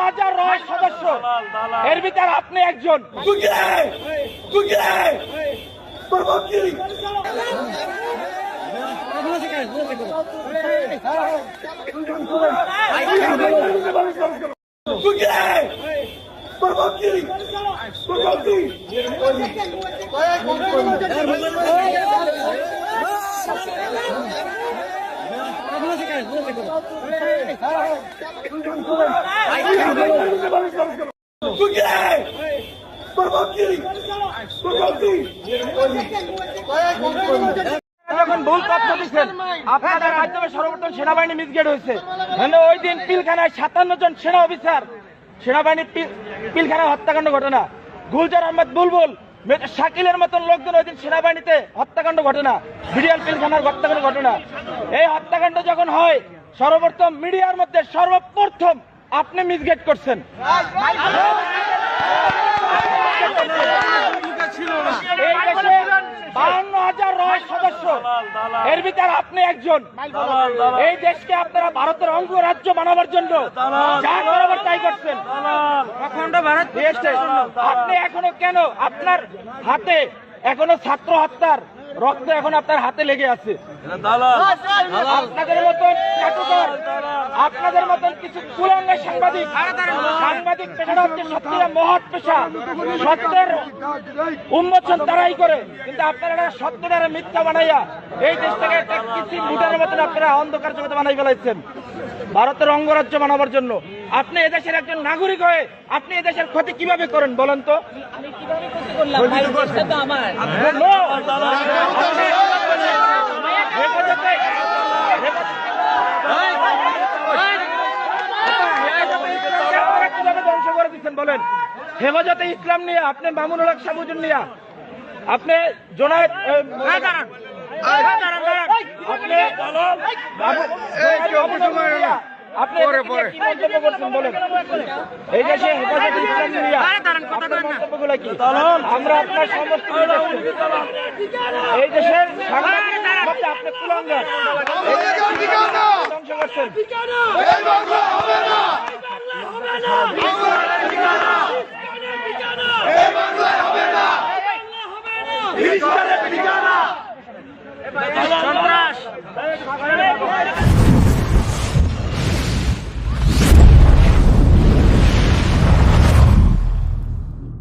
হাজার রয় সদস্য। এর ভিতরে আপনি একজন। আপনাদের মাধ্যমে সর্বপ্রথম সেনাবাহিনী মিসগেট হয়েছে। মানে ওই দিন পিলখানায় সাতান্ন জন সেনা অফিসার সেনাবাহিনী পিল- পিলখানায় হত্যাকাণ্ড ঘটনা। গুলজার আহমেদ বুলবুল শাকিলের মতন লোকজন ওই দিন সেনাবাহিনীতে হত্যাকাণ্ড ঘটনা বিডিআর পিলখানার হত্যাকাণ্ড ঘটনা। এই হত্যাকাণ্ড যখন হয়, সর্বপ্রথম মিডিয়ার মধ্যে সর্বপ্রথম আপনি মিসগেট করছেন এই দেশে বাহান্ন হাজার রয় সদস্য এর ভিতরে আপনি একজন। এই দেশকে আপনারা ভারতের অঙ্গ রাজ্য বানাবার জন্য যা করাবার তাই করছেন। আপনি এখনও কেন আপনার হাতে এখনও ছাত্র হত্যার রক্ত এখন আপনার হাতে লেগে আছে। আপনাদের মতন আপনাদের মতন কিছু কুলাঙ্গা সাংবাদিক সাংবাদিক পেশাটা হচ্ছে সত্যিকার মহৎ পেশা। সত্যের উন্মোচন তারাই করে। কিন্তু আপনারা সত্যটারে মিথ্যা বানাইয়া এই দেশটাকে একটা কিছু মুটার মতন আপনারা অন্ধকার জগতে বানাই ফেলাইছেন। ভারতের অঙ্গরাজ্য বানাবার জন্য। আপনি এদেশের একজন নাগরিক হয়ে আপনি এদেশের ক্ষতি কীভাবে করেন বলেন তো? ধ্বংস করে দিচ্ছেন বলেন হেফাজতে ইসলাম নিয়ে আপনি মামুনুল হক সাবুজুন নিয়ে আপনি জোনায়েদ এ, আপনি আপনি কি মন্তব্য করছেন বলেন? এই দেশে হেফাজতে ইসলাম নিয়ে আপনার মন্তব্যগুলো কি? আমরা আপনার সমস্ত এই দেশের সাংবাদিক আপনি কুলাঙ্গার। ধ্বংস করছেন। সন্ত্রাস